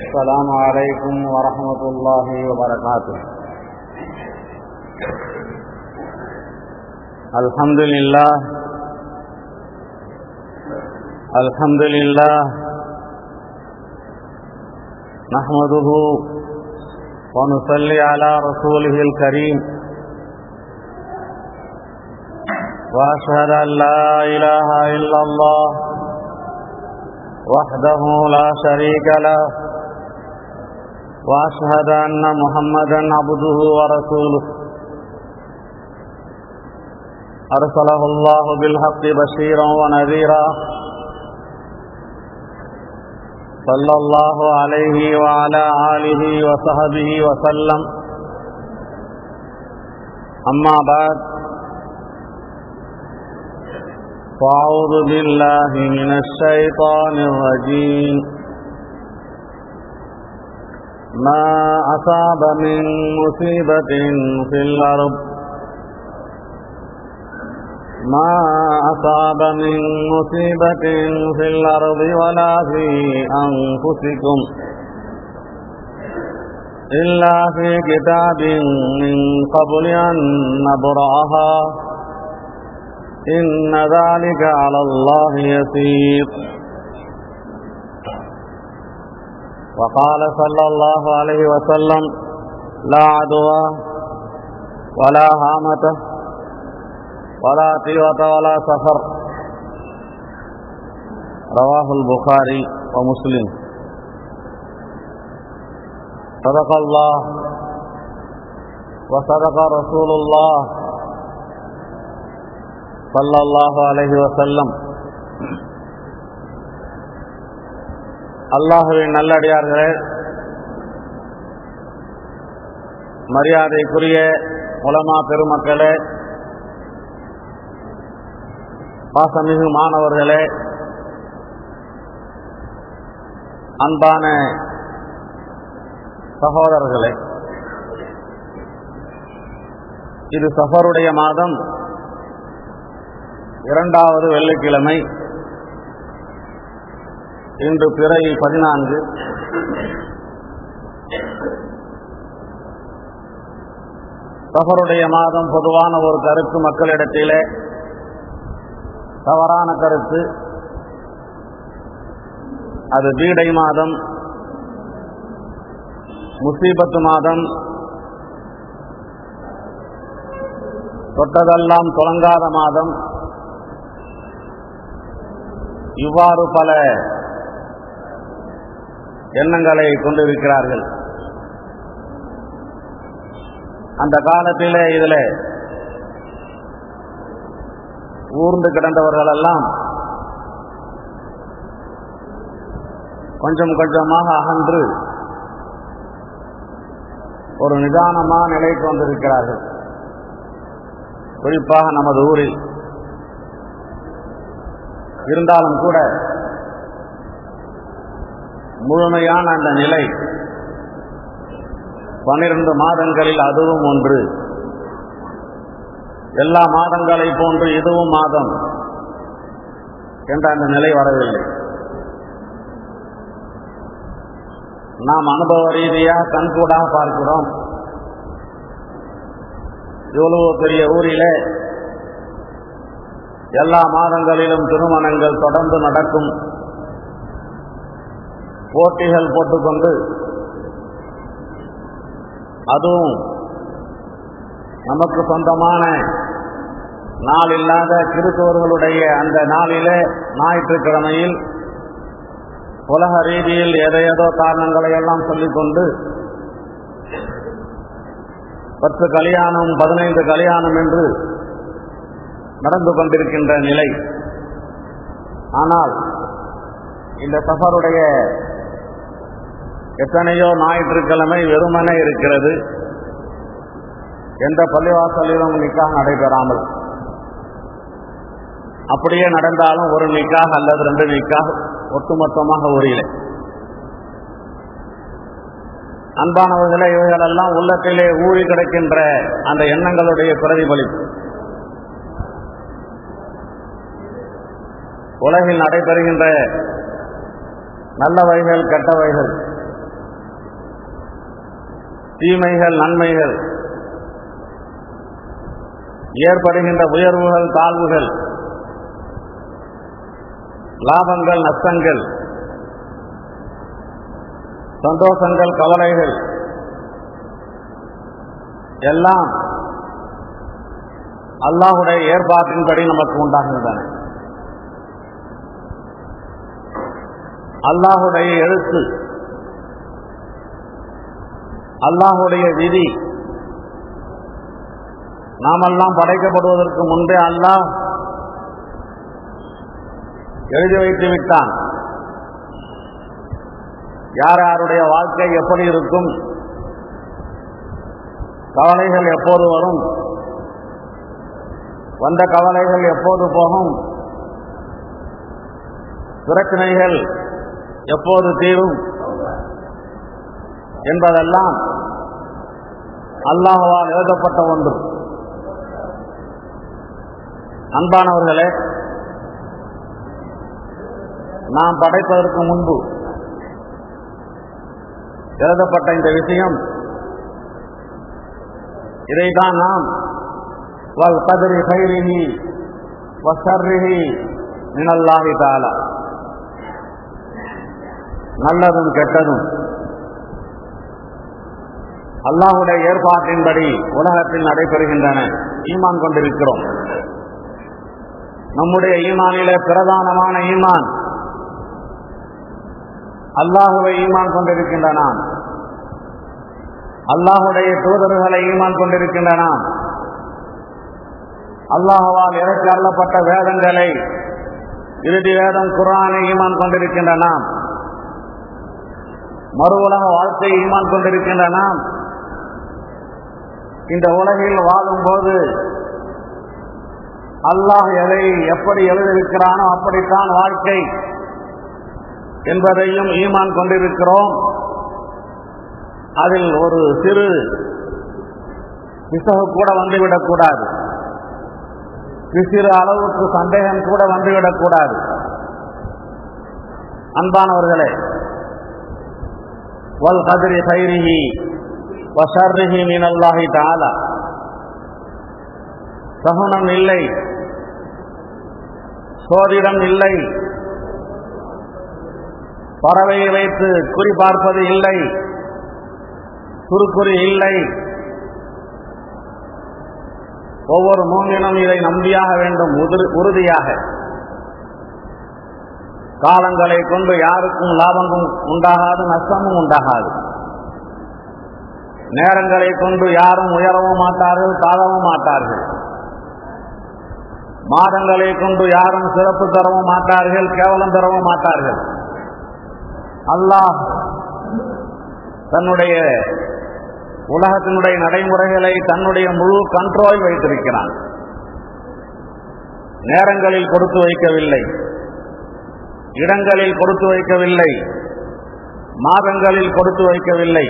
السلام عليكم ورحمة الله وبركاته. الحمد لله. الحمد لله. نحمده ونصلي على رسوله الكريم. وأشهد أن لا إله إلا الله وحده لا شريك له. وأشهد أن محمدا عبده ورسوله. أرسله الله بالحق بشيرا ونذيرا. صلى الله عليه وعلى آله وصحبه وسلم. أما بعد فأعوذ بالله من الشيطان الرجيم. ما أصاب من مصيبة في الأرض. ما أصاب من مصيبة في الأرض ولا في أنفسكم إلا في كتاب من قبل أن نبرأها. إن ذلك على الله يسير. وقال صلى الله عليه وسلم لا عدوى ولا هامة ولا طيوة ولا سفر. رواه البخاري ومسلم. صدق الله وصدق رسول الله صلى الله عليه وسلم. அல்லாஹுவின் நல்லடியார்களே மரியாதைக்குரிய உலமா பெருமக்களே பாசமிகு மாணவர்களே அன்பான சகோதரர்களே இது சஃபருடைய மாதம் இரண்டாவது வெள்ளிக்கிழமை. இன்று பிறை பதினான்கு. சஃபருடைய மாதம் பொதுவான ஒரு கருத்து மக்களிடத்திலே. தவறான கருத்து. அது பீடை மாதம். முசீபத்து மாதம். தொட்டதெல்லாம் தொடங்காத மாதம். இவ்வாறு பல எண்ணங்களை கொண்டிருக்கிறார்கள். அந்த காலத்திலே இதில் ஊர்ந்து கிடந்தவர்களெல்லாம் கொஞ்சம் கொஞ்சமாக அகன்று ஒரு நிதானமான நிலைக்கு வந்திருக்கிறார்கள். குறிப்பாக நமது ஊரில். இருந்தாலும் கூட முழுமையான அந்த நிலை. பனிரெண்டு மாதங்களில் அதுவும் ஒன்று. எல்லா மாதங்களை போன்று இதுவும் மாதம். என்ற அந்த நிலை வரவில்லை. நாம் அனுபவ ரீதியாக கண்கூடாக பார்க்கிறோம். இவ்வளவு பெரிய ஊரிலே எல்லா மாதங்களிலும் திருமணங்கள் தொடர்ந்து நடக்கும். போட்டிகள் போட்டுக்கொண்டு அதுவும் நமக்கு சொந்தமான நாள் இல்லாத கிறிஸ்தவர்களுடைய அந்த நாளிலே ஞாயிற்றுக்கிழமையில் உலக ரீதியில் எதையதோ காரணங்களை எல்லாம் சொல்லிக்கொண்டு பத்து கல்யாணம் பதினைந்து கல்யாணம் என்று நடந்து கொண்டிருக்கின்ற நிலை. ஆனால் இந்த சஃபருடைய எத்தனையோ ஞாயிற்றுக்கிழமை வெறுமனே இருக்கிறது. எந்த பள்ளிவாசலிலும் நிக்காக நடைபெறாமல். அப்படியே நடந்தாலும் ஒரு நிக்காக அல்லது ரெண்டு நிக்காக ஒட்டுமொத்தமாக உரியலை அன்பானவர்களே இவைகளெல்லாம் உள்ளத்திலே ஊறி கிடக்கின்ற அந்த எண்ணங்களுடைய பிரதிபலிப்பு. உலகில் நடைபெறுகின்ற நல்ல வகைகள் கெட்ட வகைகள் தீமைகள் நன்மைகள். ஏற்படுகின்ற உயர்வுகள் தாழ்வுகள். லாபங்கள் நஷ்டங்கள். சந்தோஷங்கள் கவலைகள். எல்லாம் அல்லாஹுடைய ஏற்பாட்டின்படி நமக்கு உண்டாகின்றன. அல்லாஹுடைய எழுத்து அல்லாஹுடைய விதி. நாமெல்லாம் படைக்கப்படுவதற்கு முன்பே அல்லாஹ் எழுதி வைத்து விட்டான். யார் யாருடைய வாழ்க்கை எப்படி இருக்கும்? கவலைகள் எப்போது வரும்? வந்த கவலைகள் எப்போது போகும்? பிரச்சனைகள் எப்போது தீரும்? என்பதெல்லாம் அல்லாஹால் எழுதப்பட்ட ஒன்று. அன்பானவர்களே நாம் படைப்பதற்கு முன்பு எழுதப்பட்ட இந்த விஷயம் இதைதான் நாம் வல் கதிரி கைரிஹி வசர்ரிஹி மினல்லாஹி தாலா. நல்லதும் கெட்டதும் அல்லாஹுடைய ஏற்பாட்டின்படி உலகத்தில் நடைபெறுகின்றன. ஈமான் கொண்டிருக்கிறோம். நம்முடைய ஈமானில பிரதானமான ஈமான். அல்லாஹுவை ஈமான் கொண்டிருக்கின்றனாம் அல்லாஹுடைய தூதர்களை ஈமான் கொண்டிருக்கின்றன. அல்லாஹுவால் இறக்கி அள்ளப்பட்ட வேதங்களை இறுதி வேதம் குரானை ஈமான் கொண்டிருக்கின்ற நாம் மறு உலக வாழ்க்கையை ஈமான் கொண்டிருக்கின்ற நாம் இந்த உலகில் வாழும்போது அல்லாஹ் எதை எப்படி எழுதியிருக்கிறானோ அப்படித்தான் வாழ்க்கை என்பதையும் ஈமான் கொண்டிருக்கிறோம். அதில் ஒரு சிறு பிசகு கூட வந்துவிடக்கூடாது சிறு அளவுக்கு சந்தேகம் கூட வந்துவிடக்கூடாது அன்பானவர்களே வல் கதிரி சைரிஹி வசர்ரிஹி மீனல்லாஹி தாலா சகுனம் இல்லை. சோதிடம் இல்லை. பறவையை வைத்து குறிபார்ப்பது இல்லை. குறுக்குறி இல்லை. ஒவ்வொரு மூங்கினும் இதை நம்பியாக வேண்டும் உறுதியாக. காலங்களை கொண்டு யாருக்கும் லாபமும் உண்டாகாது நஷ்டமும் உண்டாகாது. நேரங்களை கொண்டு யாரும் உயரவும் மாட்டார்கள் தாழவும் மாட்டார்கள். மாதங்களை கொண்டு யாரும் சிறப்பு தரவும் மாட்டார்கள் கேவலம் தரவும் மாட்டார்கள். அல்லாஹ் தன்னுடைய உலகத்தினுடைய நடைமுறைகளை தன்னுடைய முழு கண்ட்ரோல் வைத்திருக்கிறான். நேரங்களில் கொடுத்து வைக்கவில்லை. இடங்களில் கொடுத்து வைக்கவில்லை. மாதங்களில் கொடுத்து வைக்கவில்லை.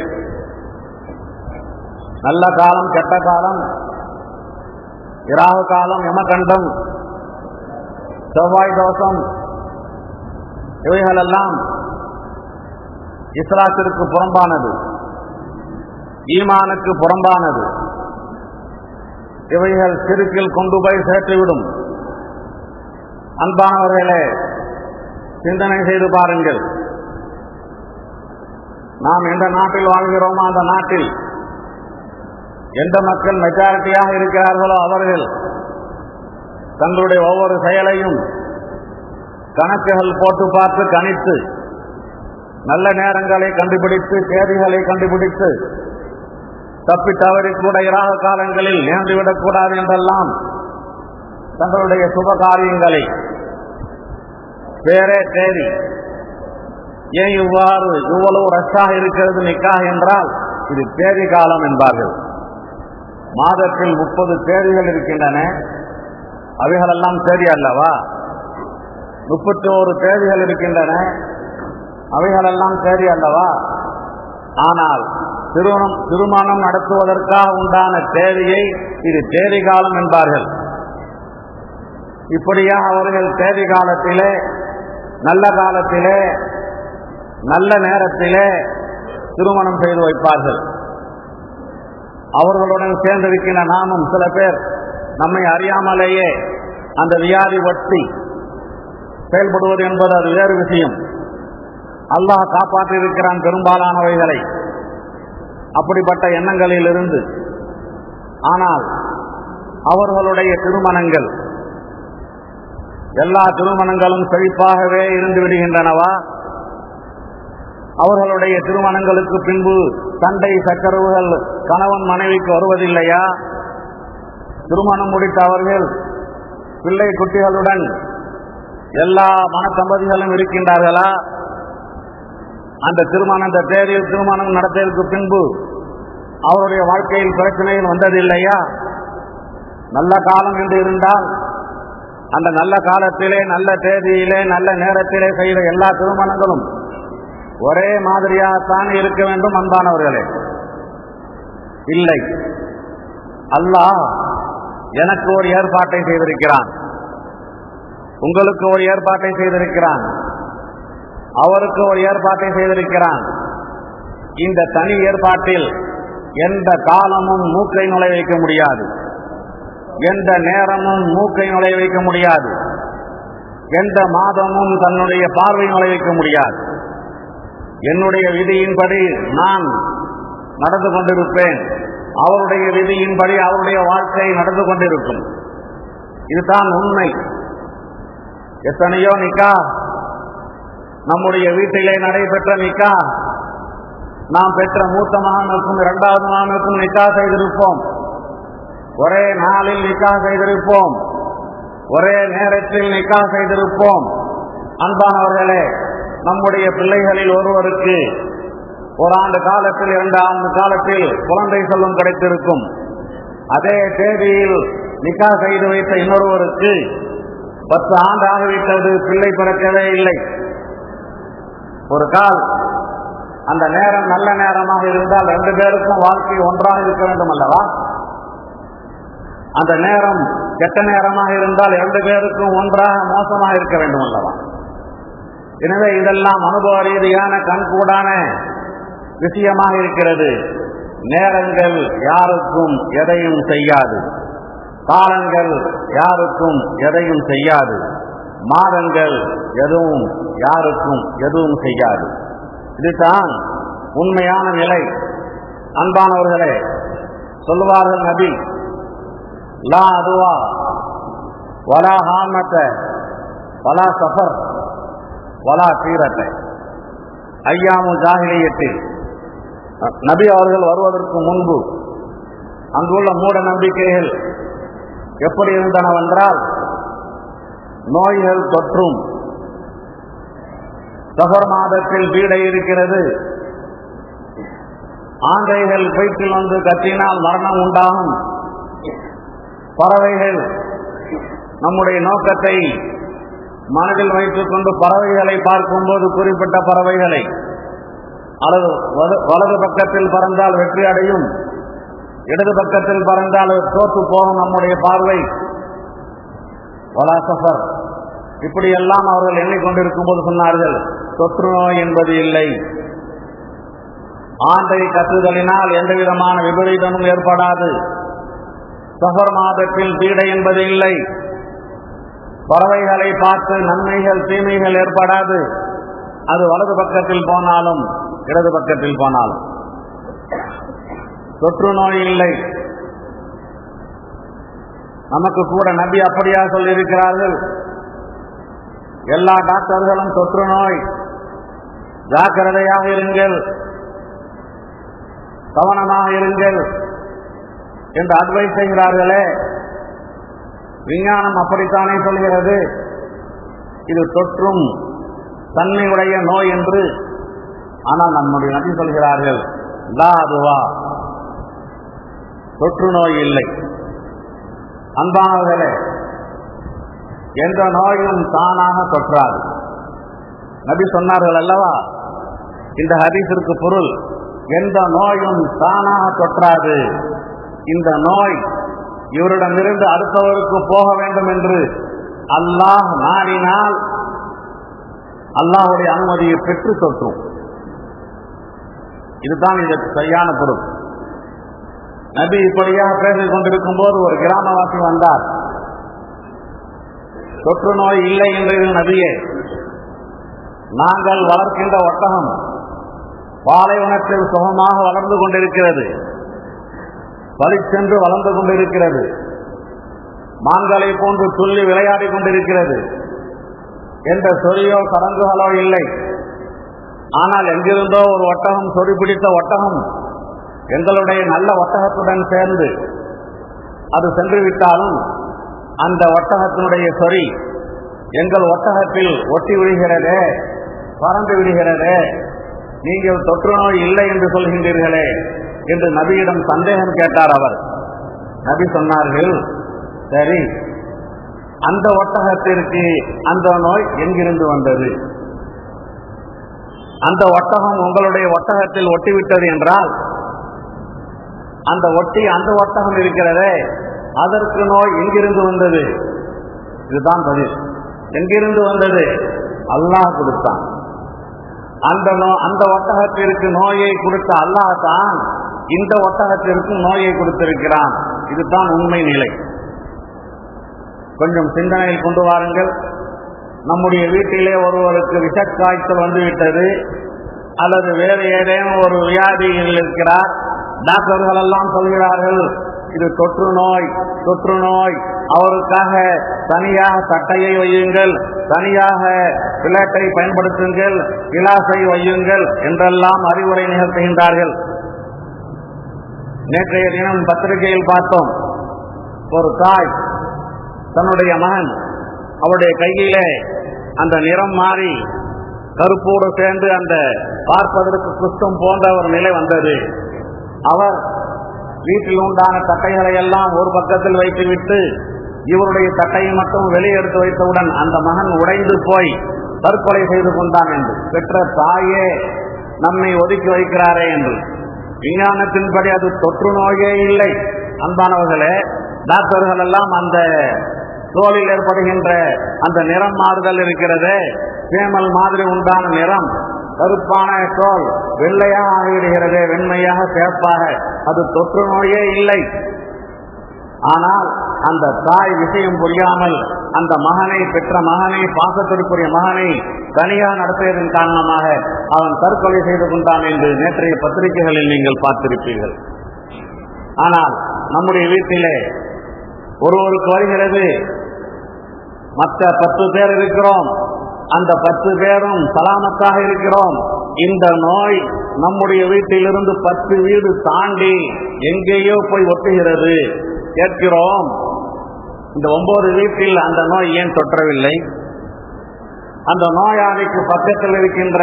நல்ல காலம் கெட்ட காலம் இராகு காலம் யமகண்டம் செவ்வாய் தோஷம் இவைகளெல்லாம் இஸ்லாத்திற்கு புறம்பானது ஈமானுக்கு புறம்பானது. இவைகள் சிறுக்கில் கொண்டு போய் சேர்த்துவிடும். அன்பானவர்களே சிந்தனை செய்து பாருங்கள். நாம் எந்த நாட்டில் வாழ்கிறோமோ அந்த நாட்டில் எந்த மக்கள் மெஜாரிட்டியாக இருக்கிறார்களோ அவர்கள் தங்களுடைய ஒவ்வொரு செயலையும் கணக்குகள் போட்டு பார்த்து கணித்து நல்ல நேரங்களை கண்டுபிடித்து தேதிகளை கண்டுபிடித்து தப்பி தவறி கூட இராக காலங்களில் நேர்ந்துவிடக்கூடாது என்றெல்லாம் தங்களுடைய சுப காரியங்களை வேறே தேதி ஏன் இவ்வாறு இவ்வளவு ரஷ்ஷாக இருக்கிறது நிக்கா என்றால் இது தேதி காலம் என்பார்கள். மாதத்தில் முப்பது தேதிகள் இருக்கின்றன. அவைகளெல்லாம் தேதி அல்லவா? முப்பத்தி ஓரு தேதிகள் இருக்கின்றன. அவைகளெல்லாம் தேதி அல்லவா? ஆனால் திருமணம் திருமணம் நடத்துவதற்காக உண்டான தேதியை இது தேதி காலம் என்பார்கள். இப்படியாக அவர்கள் தேதி காலத்திலே நல்ல காலத்திலே நல்ல நேரத்திலே திருமணம் செய்து வைப்பார்கள். அவர்களுடன் சேர்ந்திருக்கின்ற நாமும் சில பேர் நம்மை அறியாமலேயே அந்த வியாதி ஒட்டி செயல்படுவது என்பது அது வேறு விஷயம். அல்லாஹ் காப்பாற்றியிருக்கிறான் பெரும்பாலானவைகளை. அப்படிப்பட்ட எண்ணங்களில் இருந்து ஆனால் அவர்களுடைய திருமணங்கள். எல்லா திருமணங்களும் செழிப்பாகவே இருந்து விடுகின்றனவா? அவர்களுடைய திருமணங்களுக்கு பின்பு சண்டை சக்கரவுகள் கணவன் மனைவிக்கு வருவதில்லையா? திருமணம் முடித்த அவர்கள் பிள்ளை குட்டிகளுடன் எல்லா மனத்தம்பதிகளும் இருக்கின்றார்களா? அந்த திருமணம் அந்த தேதியில் திருமணம் நடத்தியதற்கு பின்பு அவருடைய வாழ்க்கையில் பிரச்சனைகள் வந்ததில்லையா? நல்ல காலம் என்று இருந்தால் அந்த நல்ல காலத்திலே நல்ல தேதியிலே நல்ல நேரத்திலே செய்த எல்லா திருமணங்களும் ஒரே மாதிரியாகத்தான் இருக்க வேண்டும் அன்பானவர்களே. இல்லை. அல்லாஹ் எனக்கு ஒரு ஏற்பாட்டை செய்திருக்கிறான். உங்களுக்கு ஒரு ஏற்பாட்டை செய்திருக்கிறான். அவருக்கு ஒரு ஏற்பாட்டை செய்திருக்கிறான். இந்த தனி ஏற்பாட்டில் எந்த காலமும் மூக்கை நுழைய வைக்க முடியாது. எந்த நேரமும் மூக்கை நுழைய வைக்க முடியாது. எந்த மாதமும் தன்னுடைய பார்வை நுழை வைக்க முடியாது. என்னுடைய விதியின்படி நான் நடந்து கொண்டிருப்பேன். அவருடைய விதியின்படி அவருடைய வாழ்க்கை நடந்து கொண்டிருக்கும். இதுதான் உண்மை. எத்தனையோ நிக்கா நம்முடைய வீட்டிலே நடைபெற்ற நிக்கா நாம் பெற்ற மூத்த மகனுக்கும் இரண்டாவது மகனுக்கும் நிக்கா செய்திருப்போம். ஒரே நாளில் நிக்கா செய்திருப்போம். ஒரே நேரத்தில் நிக்கா செய்திருப்போம். அன்பானவர்களே நம்முடைய பிள்ளைகளில் ஒருவருக்கு ஒரு ஆண்டு காலத்தில் இரண்டு ஆண்டு காலத்தில் குழந்தை செல்வம் கிடைத்திருக்கும். அதே தேதியில் நிக்கா செய்து வைத்த இன்னொருவருக்கு பத்து ஆண்டு ஆகிவிட்டது பிள்ளை பிறக்கவே இல்லை. ஒரு கால் அந்த நேரம் நல்ல நேரமாக இருந்தால் ரெண்டு பேருக்கும் வாழ்க்கை ஒன்றாக இருக்க வேண்டும் அல்லவா அந்த நேரம் கெட்ட நேரமாக இருந்தால் இரண்டு பேருக்கும் ஒன்றாக மோசமாக இருக்க வேண்டும் அல்லவா எனவே இதெல்லாம் அனுபவ ரீதியான கண்கூடான விஷயமாக இருக்கிறது. நேரங்கள் யாருக்கும் எதையும் செய்யாது. காலங்கள் யாருக்கும் எதையும் செய்யாது. மாதங்கள் எதுவும் யாருக்கும் எதுவும் செய்யாது. இதுதான் உண்மையான நிலை. அன்பானவர்களே சொல்லுவார்கள் நபி லா அதுவா வலா ஹாமத்த வலா சஃபர். வலா தீரத்தை ஐயாமு ஜாகிலியத்தில் நபி அவர்கள் வருவதற்கு முன்பு அங்குள்ள மூட நம்பிக்கைகள் எப்படி இருந்தனவென்றால் நோய்கள் தொற்றும். சஃபர் மாதத்தில் பீடை இருக்கிறது. ஆந்தைகள் வயிற்றில் வந்து கத்தினால் மரணம் உண்டாகும். பறவைகள் நம்முடைய நோக்கத்தை மனதில் வைத்துக் கொண்டு பறவைகளை பார்க்கும்போது குறிப்பிட்ட பறவைகளை அல்லது வலது- வலது பக்கத்தில் பறந்தால் வெற்றி அடையும் இடது பக்கத்தில் பறந்தால் தோற்று போகும் நம்முடைய பார்வை. வலா சஃபர் இப்படியெல்லாம் அவர்கள் எண்ணிக்கொண்டிருக்கும் போது சொன்னார்கள் தொற்று நோய் என்பது இல்லை. ஆண்டை கத்துதலினால் எந்த விதமான விபரீதமும் ஏற்படாது. சஃபர் மாதத்தில் பீடை என்பது இல்லை. பறவைகளை பார்த்து நன்மைகள் தீமைகள் ஏற்படாது. அது வலது பக்கத்தில் போனாலும் இடது பக்கத்தில் போனாலும். தொற்று நோய் இல்லை. நமக்கு கூட நபி அப்படியா சொல்லியிருக்கிறார்கள். எல்லா டாக்டர்களும் தொற்று நோய். ஜாக்கிரதையாக இருங்கள். கவனமாக இருங்கள். என்று அட்வைஸ் செய்கிறார்களே. விஞ்ஞானம் அப்படித்தானே சொல்கிறது? இது தொற்றும் தன்மையுடைய நோய் என்று. ஆனால் நம்முடைய நபி சொல்கிறார்கள் லா அதுவா தொற்று நோய் இல்லை. அன்பானவர்களே எந்த நோயும் தானாக தொற்றாது. நபி சொன்னார்கள் அல்லவா இந்த ஹரிசிற்கு பொருள் எந்த நோயும் தானாக தொற்றாது. இந்த நோய் இவரிடமிருந்து அடுத்தவருக்கு போக வேண்டும் என்று அல்லாஹ் நாடினால் அல்லாஹுடைய அனுமதியை பெற்று தொற்றும். இதுதான் இதற்கு சரியான பொருள். நபி இப்படியாக பேசிக் கொண்டிருக்கும் போது ஒரு கிராமவாசி வந்தார். தொற்று நோய் இல்லை என்ற நபியே நாங்கள் வளர்க்கின்ற ஒட்டகம் பாலைவனத்தில் சுகமாக வளர்ந்து கொண்டிருக்கிறது. பளிச்சென்று வளர்ந்து கொண்டிருக்கிறது. மான்களை போன்று துள்ளி விளையாடி கொண்டிருக்கிறது. என்ற சொறியோ சடங்குகளோ இல்லை. ஆனால் எங்கிருந்தோ ஒரு ஒட்டகம் சொறி பிடித்த ஒட்டகம் எங்களுடைய நல்ல ஒட்டகத்துடன் சேர்ந்து அது சென்று விட்டாலும் அந்த ஒட்டகத்தினுடைய சொறி எங்கள் ஒட்டகத்தில் ஒட்டி விடுகிறதே பறந்து விடுகிறதே நீங்கள் தொற்று நோய் இல்லை என்று சொல்கின்றீர்களே. என்று நபியிடம் சந்தேகம் கேட்டார் அவர். நபி சொன்னார்கள் சரி அந்த ஒட்டகத்திற்கு அந்த நோய் எங்கிருந்து வந்தது? அந்த ஒட்டகம் உங்களுடைய ஒட்டகத்தில் ஒட்டிவிட்டது என்றால் அந்த ஒட்டி அந்த ஒட்டகம் இருக்கிறதே அதற்கு நோய் எங்கிருந்து வந்தது? இதுதான் பதில். எங்கிருந்து வந்தது? அல்லாஹ் கொடுத்தான். அந்த நோ அந்த ஒட்டகத்திற்கு நோயை கொடுத்த அல்லாஹ் தான் இந்த ஒட்டகத்திற்கும் நோயை கொடுத்திருக்கிறான். இதுதான் உண்மை நிலை. கொஞ்சம் சிந்தனையில் கொண்டு வாருங்கள். நம்முடைய வீட்டிலே ஒருவருக்கு விஷக்காய்ச்சல் வந்துவிட்டது அல்லது வேறு ஏதேனும் ஒரு வியாதியில் இருக்கிறார் டாக்டர்கள் எல்லாம் சொல்கிறார்கள் இது தொற்று நோய் தொற்று நோய். அவருக்காக தனியாக சட்டையை வையுங்கள் தனியாக பிளேட்டை பயன்படுத்துங்கள் கிளாஸை வையுங்கள் என்றெல்லாம் அறிவுரை நிகழ்த்துகின்றார்கள். நேற்றைய தினம் பத்திரிகையில் பார்த்தோம். ஒரு தாய் தன்னுடைய மகன் அவருடைய கையிலே அந்த நிறம் மாறி கருப்போடு சேர்ந்து அந்த பார்ப்பதற்கு குஷ்டம் போன்ற ஒரு நிலை வந்தது. அவர் வீட்டில் உண்டான தட்டைகளை எல்லாம் ஒரு பக்கத்தில் வைத்துவிட்டு இவருடைய தட்டையை மட்டும் வெளியெடுத்து வைத்தவுடன் அந்த மகன் உடைந்து போய் தற்கொலை செய்து கொண்டான் என்று. பெற்ற தாயே நம்மை ஒதுக்கி வைக்கிறாரே என்று. விஞ்ஞானத்தின்படி அது தொற்று நோயே இல்லை. அன்பானவர்களே டாக்டர்கள் எல்லாம் அந்த தோலில் ஏற்படுகின்ற அந்த நிறம் மாறுதல் இருக்கிறது. சேமல் மாதிரி உண்டான நிறம் கருப்பான தோல் வெள்ளையாக ஆகிவிடுகிறது வெண்மையாக சேப்பாக. அது தொற்று நோயே இல்லை. ஆனால் அந்த தாய் விஷயம் புரியாமல் அந்த மகனை பெற்ற மகனை பாசத்திற்குரிய மகனை தனியாக நடத்தியதன் காரணமாக அவன் தற்கொலை செய்து கொண்டான் என்று நேற்றைய பத்திரிகைகளில் நீங்கள் பார்த்திருப்பீர்கள். ஆனால் நம்முடைய வீட்டிலே ஒருவருக்கு வருகிறது மற்ற பத்து பேர் இருக்கிறோம். அந்த பத்து பேரும் சலாமத்தாக இருக்கிறோம். இந்த நோய் நம்முடைய வீட்டிலிருந்து பத்து வீடு தாண்டி எங்கேயோ போய் ஒட்டுகிறது. கேட்கிறோம். இந்த ஒன்பது வீட்டில் அந்த நோய் ஏன் தொற்றவில்லை? அந்த நோயாளிக்கு பக்கத்தில் இருக்கின்ற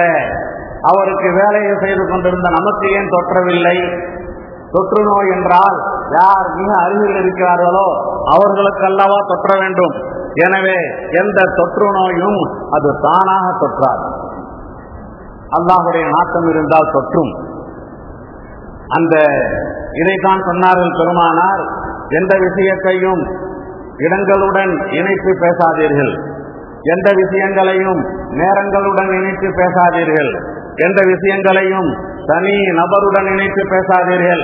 அவருக்கு வேலையை செய்து கொண்டிருந்த நமக்கு ஏன் தொற்றவில்லை? தொற்று நோய் என்றால் யார் மிக அருகில் இருக்கிறார்களோ அவர்களுக்கு அல்லவா தொற்ற வேண்டும். எனவே எந்த தொற்று நோயும் அது தானாக தொற்றாது. அல்லாஹுடைய நாட்டம் இருந்தால் தொற்றும். அந்த இதைத்தான் சொன்னார்கள் பெருமானார் எந்த விஷயத்தையும் இடங்களுடன் இணைத்து பேசாதீர்கள். எந்த விஷயங்களையும் நேரங்களுடன் இணைத்து பேசாதீர்கள். எந்த விஷயங்களையும் தனி நபருடன் இணைத்து பேசாதீர்கள்.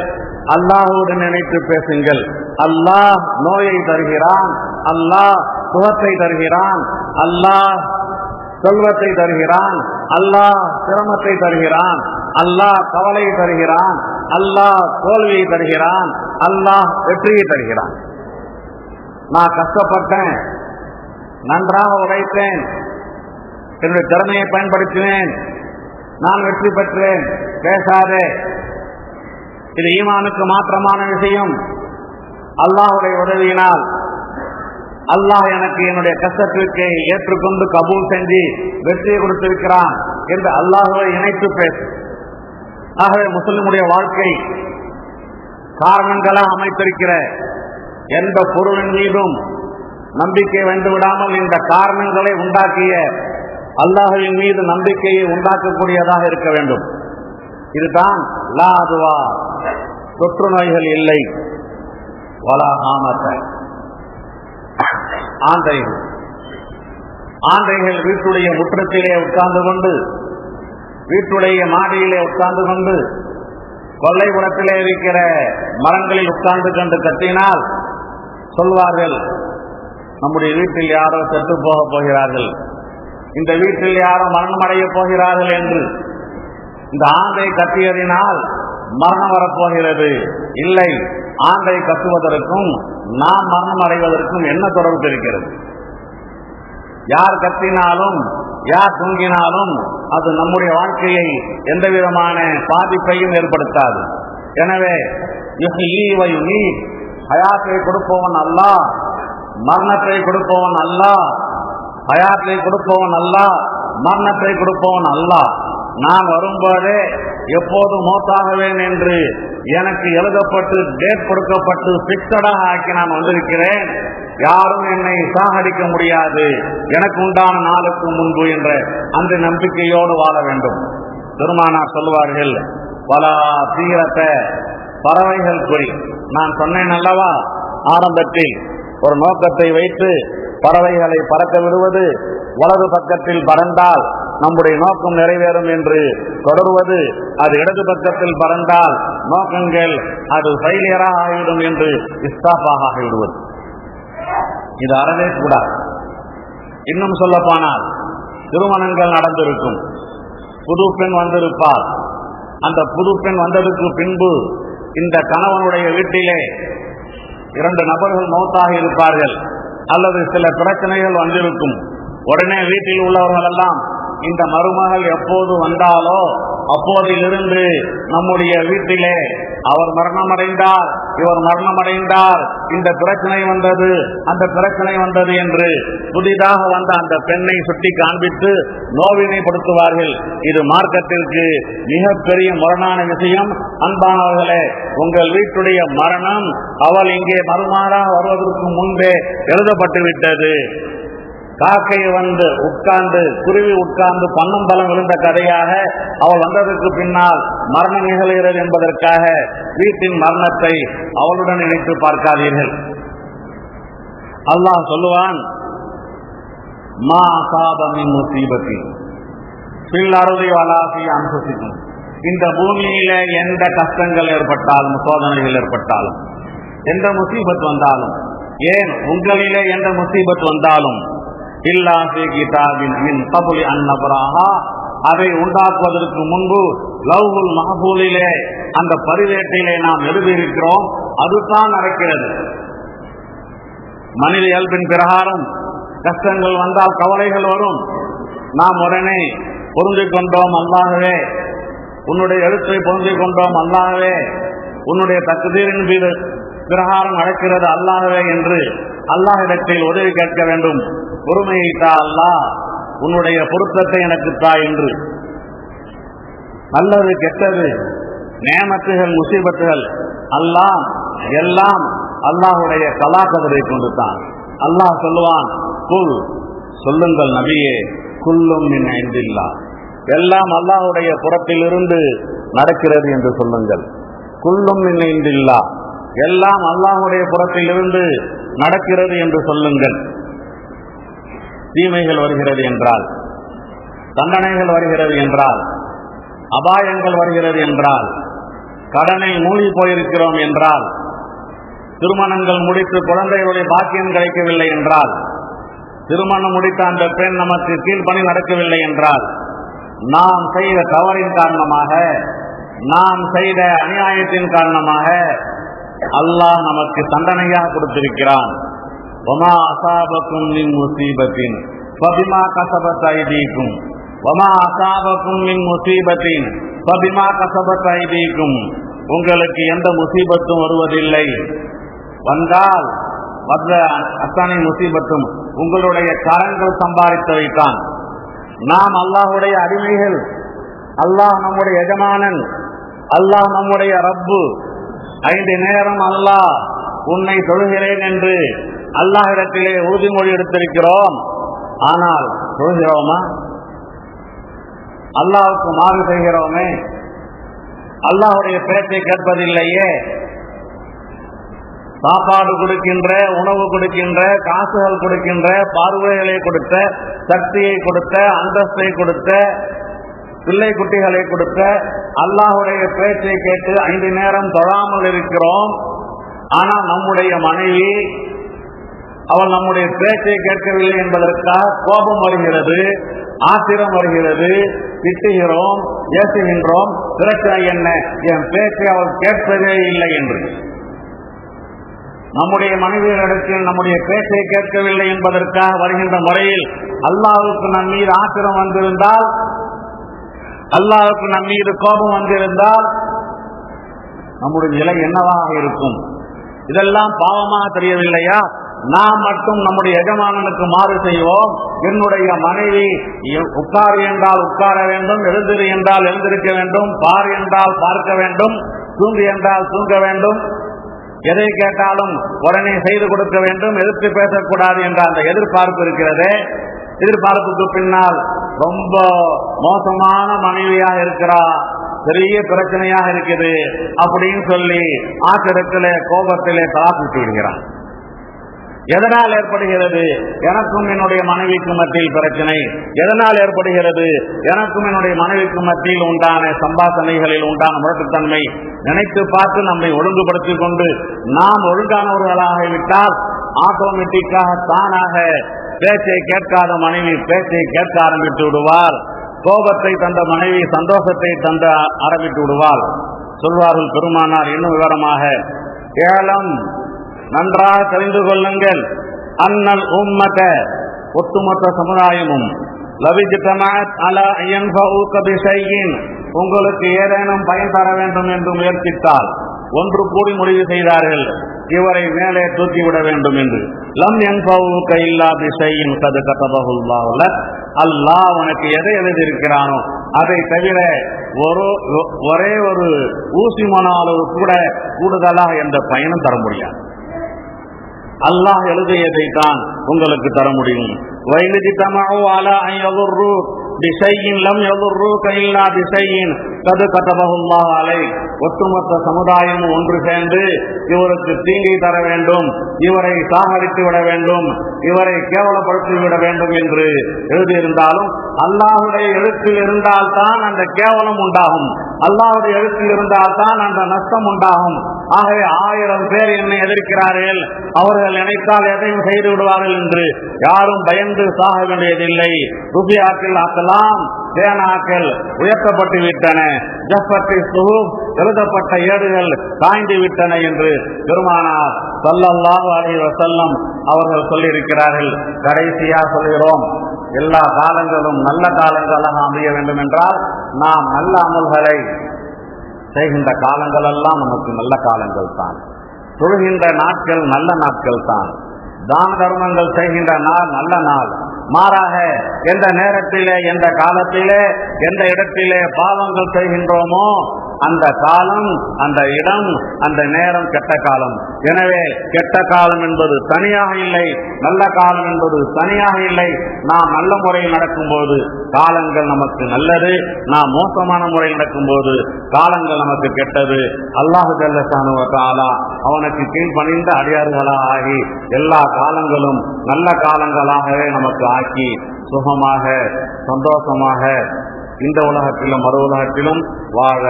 அல்லாஹுடன் இணைத்து பேசுங்கள். அல்லாஹ் நோயை தருகிறான். அல்லாஹ் சுகத்தை தருகிறான். அல்லாஹ் செல்வத்தை தருகிறான். அல்லாஹ் சிரமத்தை தருகிறான். அல்லாஹ் கவலையை தருகிறான். அல்லாஹ் தோல்வியை தருகிறான். அல்லாஹ் வெற்றியை தருகிறான். நான் கஷ்டப்பட்டேன். நன்றாக உழைத்தேன். என்னுடைய திறமையை பயன்படுத்தினேன். நான் வெற்றி பெற்றேன். பேசாதே. இது ஈமானுக்கு மாற்றமான விஷயம். அல்லாஹுடைய உதவியினால். அல்லாஹ் எனக்கு என்னுடைய கஷ்டத்திற்கு ஏற்றுக்கொண்டு கபூல் செஞ்சு வெற்றியை கொடுத்திருக்கிறான் என்று அல்லாஹுவை இணைத்து பேசு. ஆகவே முஸ்லிமுடைய வாழ்க்கை காரணங்களாக அமைத்திருக்கிற எந்த பொருளின் மீதும் நம்பிக்கை வந்து விடாமல் இந்த காரணங்களை உண்டாக்கிய அல்லாஹுவின் மீது நம்பிக்கையை உண்டாக்கக்கூடியதாக இருக்க வேண்டும். இதுதான் லாதுவா தொற்று நோய்கள் இல்லை. வலா ஆமத்த ஆந்தைகள். ஆந்தைகள் வீட்டுடைய முற்றத்திலே உட்கார்ந்து கொண்டு வீட்டுடைய மாடியிலே உட்கார்ந்து கொண்டு கொள்ளைபுறத்திலே இருக்கிற மரங்களில் உட்கார்ந்து கொண்டு கட்டினால் சொல்வார்கள். நம்முடைய வீட்டில் யாரோ செத்து போக போகிறார்கள். இந்த வீட்டில் யாரோ மரணம் அடையப் போகிறார்கள் என்று. இந்த ஆந்தை கத்தியதினால் மரணம் வரப்போகிறது. இல்லை ஆந்தை கத்துவதற்கும் நாம் மரணம் அடைவதற்கும் என்ன தொடர்பு இருக்கிறது? யார் கத்தினாலும் யார் தூங்கினாலும் அது நம்முடைய வாழ்க்கையை எந்த விதமான பாதிப்பையும் ஏற்படுத்தாது. எனவே ஹயாத்தை கொடுப்பவன் அல்லா. மரணத்தை கொடுப்பவன் அல்லா. ஹயாத்தை கொடுப்பவன் அல்லா. மரணத்தை கொடுப்பவன் அல்லா. நான் வரும்போதே எப்போது மோத்தாகுவேன் என்று எனக்கு எழுதப்பட்டு டேட் கொடுக்கப்பட்டு பிக்சடாக ஆக்கி நான் வந்திருக்கிறேன். யாரும் என்னை சாகடிக்க முடியாது. எனக்கு உண்டான நாளுக்கு முன்பு என்ற அந்த நம்பிக்கையோடு வாழ வேண்டும். பெருமானார் சொல்வார்கள் பல தீரத்தை பறவைகள் குறி. நான் சொன்னேன் அல்லவா? ஆரம்பத்தில் ஒரு நோக்கத்தை வைத்து பறவைகளை பறக்க விடுவது வலது பக்கத்தில் பறந்தால் நம்முடைய நோக்கம் நிறைவேறும் என்று தொடர்வது அது இடது பக்கத்தில் பறந்தால் நோக்கங்கள் அது ஃபெயிலியராக ஆகிவிடும் என்று இஸ்தாஃபாக ஆகிவிடுவது. இது அறவே கூடாது. இன்னும் சொல்லப்போனால் திருமணங்கள் நடந்திருக்கும். புது பெண் வந்திருப்பார் அந்த புது பெண் வந்ததுக்கு பின்பு இந்த கணவனுடைய வீட்டிலே இரண்டு நபர்கள் மௌத்தாக இருப்பார்கள் அல்லது சில பிரச்சனைகள் வந்திருக்கும். உடனே வீட்டில் உள்ளவர்கள் எல்லாம் இந்த மருமகள் எப்போது வந்தாலோ அப்போதிலிருந்து நம்முடைய வீட்டிலே அவர் மரணமடைந்தார் இவர் மரணமடைந்தார். இந்த பிரச்சனை வந்தது அந்த பிரச்சனை வந்தது என்று புதிதாக வந்த அந்த பெண்ணை சுட்டி காண்பித்து நோவினைப்படுத்துவார்கள். இது மார்க்கத்திற்கு மிகப்பெரிய முரணான விஷயம். அன்பானவர்களே உங்கள் வீட்டுடைய மரணம் அவள் இங்கே மறுமாறாக வருவதற்கு முன்பே எழுதப்பட்டு விட்டது காக்கை வந்து உட்கார்ந்து குருவி உட்கார்ந்து பன்னம் பலம் விழுந்த கதையாக அவள் வந்ததற்கு பின்னால் மரணம் நிகழ்கிறது என்பதற்காக வீட்டின் மரணத்தை அவளுடன் இணைத்து பார்க்காதீர்கள். அல்லாஹ் சொல்லுவான் மா சாபமின் முசீபத்தி. பில் வலாசி இந்த பூமியில எந்த கஷ்டங்கள் ஏற்பட்டாலும் சோதனைகள் ஏற்பட்டாலும் எந்த முசீபத் வந்தாலும் ஏன் உங்களிலே எந்த முசீபத் வந்தாலும் இல்லாசி கிதாபின் மின் கபுலி அன்னபராகா அதை உண்டாக்குவதற்கு முன்பு லவ்வுல் மகபூலிலே அந்த பரிவேட்டையிலே நாம் எழுதியிருக்கிறோம். அதுதான் நடக்கிறது. மனித இயல்பின் பிரகாரம் கஷ்டங்கள் வந்தால் கவலைகள் வரும். நாம் உடனே பொருந்திக் கொண்டோம் அல்லாகவே உன்னுடைய எழுத்தை பொருந்திக் கொண்டோம் அல்லாகவே உன்னுடைய தக்குதீரின் மீது பிரகாரம் நடக்கிறது அல்லாகவே என்று அல்லாஹ் இடத்தில் உதவி கேட்க வேண்டும். பொறுமையை தா அல்லாஹ் உன்னுடைய பொருத்தத்தை எனக்கு தா என்று நல்லது கெட்டது நேமத்துகள் முசீபத்துகள் அல்லாம் எல்லாம் அல்லாஹுடைய கலாக்கதரை கொண்டு தான் அல்லாஹ் சொல்லுவான் குல் சொல்லுங்கள் நபியே குல்லும் மின் ஐந்தில்லா. எல்லாம் அல்லாஹுடைய புறத்திலிருந்து நடக்கிறது என்று சொல்லுங்கள். குல்லும் மின் ஐந்தில்லா. எல்லாம் அல்லாஹுடைய புறத்திலிருந்து நடக்கிறது என்று சொல்லுங்கள். தீமைகள் வருகிறது என்றால் தண்டனைகள் வருகிறது என்றால் அபாயங்கள் வருகிறது என்றால் கடனை மூழ்கி போயிருக்கிறோம் என்றால் திருமணங்கள் முடித்து குழந்தைகளுடைய பாக்கியம் கிடைக்கவில்லை என்றால் திருமணம் முடித்த அந்த பெண் நமக்கு கீழ்ப்பணி நடக்கவில்லை என்றால் நாம் செய்த தவறின் காரணமாக நாம் செய்த அநியாயத்தின் காரணமாக அல்லாஹ் நமக்கு தண்டனையாக கொடுத்திருக்கிறான். ஒமா அசாபக்கும் மின் முசீபத்தின் பபிமா கசபத் ஐதீக்கும் ஒமா அசாபக்கும் மின் முசீபத்தின் பபிமா கசபத் ஐதீக்கும் உங்களுக்கு எந்த முசீபத்தும் வருவதில்லை. வந்தால் வந்த அத்தனை முசீபத்தும் உங்களுடைய கரங்கள் சம்பாதித்தவைத்தான் நாம் அல்லாஹுடைய அடிமைகள். அல்லாஹ் நம்முடைய எஜமானன். அல்லாஹ் நம்முடைய ரப்பு. ஐந்து நேரம் அல்லாஹ் உன்னை சொல்கிறேன் என்று அல்லாஹிடத்திலே உறுதிமொழி எடுத்திருக்கிறோம். ஆனால் தொழுகிறோமா அல்லாஹுக்கு மாறு செய்கிறோமே? அல்லாஹுடைய பேச்சை கேட்பதில்லையே? சாப்பாடு கொடுக்கின்ற உணவு கொடுக்கின்ற காசுகள் கொடுக்கின்ற பார்வைகளை கொடுத்த சக்தியை கொடுத்த அந்தஸ்தை கொடுத்த பிள்ளை குட்டிகளை கொடுத்த அல்லாஹுடைய பேச்சை கேட்டு ஐந்து நேரம் தொழாமல் இருக்கிறோம். ஆனால் நம்முடைய மனைவி அவள் நம்முடைய பேச்சை கேட்கவில்லை என்பதற்காக கோபம் வருகிறது ஆத்திரம் வருகிறது. திட்டுகிறோம் ஏசுகின்றோம் பிரச்சனை என்ன? என் பேச்சை அவள் கேட்பதே இல்லை என்று. நம்முடைய மனைவியரிடத்தில் நம்முடைய பேச்சை கேட்கவில்லை என்பதற்காக வருகின்ற முறையில் அல்லாவுக்கு நம் மீது ஆத்திரம் வந்திருந்தால் அல்லாவுக்கு நம் மீது கோபம் வந்திருந்தால் நம்முடைய நிலை என்னவாக இருக்கும்? இதெல்லாம் பாவமாக தெரியவில்லையா? நாம் மட்டும் நம்முடைய எஜமானனுக்கு மாறு செய்வோம். என்னுடைய மனைவி உட்கார் என்றால் உட்கார வேண்டும் எழுந்திரு என்றால் எழுந்திருக்க வேண்டும் பார் என்றால் பார்க்க வேண்டும் தூங்கு என்றால் தூங்க வேண்டும். எதை கேட்டாலும் உடனே செய்து கொடுக்க வேண்டும் எதிர்த்து பேசக்கூடாது என்ற அந்த எதிர்பார்ப்பு இருக்கிறது. எதிர்பார்ப்புக்கு பின்னால் ரொம்ப மோசமான மனைவியா இருக்கிறா பெரிய பிரச்சனையாக இருக்குது அப்படின்னு சொல்லி ஆத்திரத்திலே கோபத்திலே தலாப்பிட்டு விடுகிறான். எதனால் ஏற்படுகிறது? எனக்கும் என்னுடைய மனைவிக்கும் மத்தியில் பிரச்சனை. எதனால் ஏற்படுகிறது? எனக்கும் என்னுடைய மனைவிக்கும் மத்தியில் உண்டான சம்பாசனைகளில் உண்டான முரட்டுத்தன்மை. நினைத்து பார்த்து நம்மை ஒழுங்குபடுத்திக் கொண்டு நாம் ஒழுங்கானவர்களாக விட்டால் ஆட்டோமேட்டிக்காக தானாக பேச்சை கேட்காத மனைவி பேச்சை கேட்க ஆரம்பித்து விடுவார் கோபத்தை தந்த மனைவி சந்தோஷத்தை தந்த ஆரம்பித்து விடுவாள். சொல்வார்கள் பெருமானார் இன்னும் விவரமாக. ஏலம் நன்றாக தெரிந்து கொள்ளுங்கள். அண்ணல் உம்மத ஒட்டுமொத்த சமுதாயமும். உங்களுக்கு ஏதேனும் பயன் தர வேண்டும் என்று முயற்சித்தால் ஒன்று கூடி முடிவு செய்தார்கள். இவரை மேலே தூக்கிவிட வேண்டும் என்று. லம் என்பவுக்க இல்லா திசையின் கது கதபகுல்லாவுல அல்லாஹ் உனக்கு எதை எழுதியிருக்கிறானோ அதை தவிர ஒரு ஒரே ஒரு ஊசி மணாலு கூட கூடுதலாக எந்த பயனும் தர முடியாது. அல்லாஹ் எழுதியதை தான் உங்களுக்கு தர முடியும். வைநிதி தமோ அலா ஐயதுர்ரு திசையின் லம் எதுர்ரூக இல்லா திசையின் கது கதபகுல்லாஹ் ஒட்டுமொத்த சமுதாயம் ஒன்று சேர்ந்து இவருக்கு தீங்கை தர வேண்டும். இவரை சாகடித்து விட வேண்டும். இவரை கேவலப்படுத்தி விட வேண்டும் என்று எழுதியிருந்தாலும் அல்லாஹுடைய எழுத்தில் இருந்தால்தான் அந்த கேவலம் உண்டாகும். அல்லாஹுடைய எழுத்தில் இருந்தால்தான் அந்த நஷ்டம் உண்டாகும். ஆகவே ஆயிரம் பேர் என்னை எதிர்க்கிறார்கள். அவர்கள் நினைத்தால் எதையும் செய்து விடுவார்கள் என்று. யாரும் பயந்து சாக வேண்டியதில்லை. ருபியாக்கள் ஆக்கலாம் தேனாக்கள் உயர்த்தப்பட்டு விட்டன. ஜப்பத்தை சுகும் எழுதப்பட்ட ஏடுகள் காய்ந்து விட்டன என்று பெருமானார் சொல்லல்லாஹு அலைஹி வஸல்லம் அவர்கள் சொல்லியிருக்கிறார்கள். கடைசியா சொல்கிறோம் எல்லா காலங்களும் நல்ல காலங்களாக அமைய வேண்டும் என்றால் நாம் நல்ல அமல்களை செய்கின்ற காலங்கள் எல்லாம் நமக்கு நல்ல காலங்கள் தான். தொழுகின்ற நாட்கள் நல்ல நாட்கள் தான். தான தர்மங்கள் செய்கின்ற நாள் நல்ல நாள். மாறாக எந்த நேரத்திலே எந்த காலத்திலே எந்த இடத்திலே பாவங்கள் செய்கின்றோமோ அந்த காலம் அந்த இடம் அந்த நேரம் கெட்ட காலம். எனவே கெட்ட காலம் என்பது தனியாக இல்லை நல்ல காலம் என்பது தனியாக இல்லை. நாம் நல்ல முறையில் நடக்கும்போது காலங்கள் நமக்கு நல்லது நாம் மோசமான முறையில் நடக்கும்போது காலங்கள் நமக்கு கெட்டது. அல்லாஹு ஜல்லசானுவத்தாலா அவனுக்கு கீழ்பணிந்த அடியார்களாக ஆகி எல்லா காலங்களும் நல்ல காலங்களாகவே நமக்கு ஆக்கி சுகமாக சந்தோஷமாக இந்த உலகத்திலும் மறு உலகத்திலும் வாழ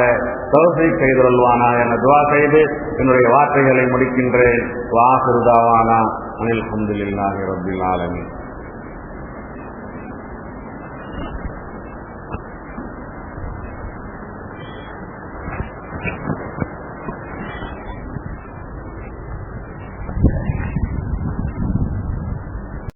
தோசை செய்துள்வானா என துவா செய்து என்னுடைய வார்த்தைகளை முடிக்கின்றேன் வாசுதாவானா அனில் அஹமதுல்லாஹி ரபில் ஆலமீன்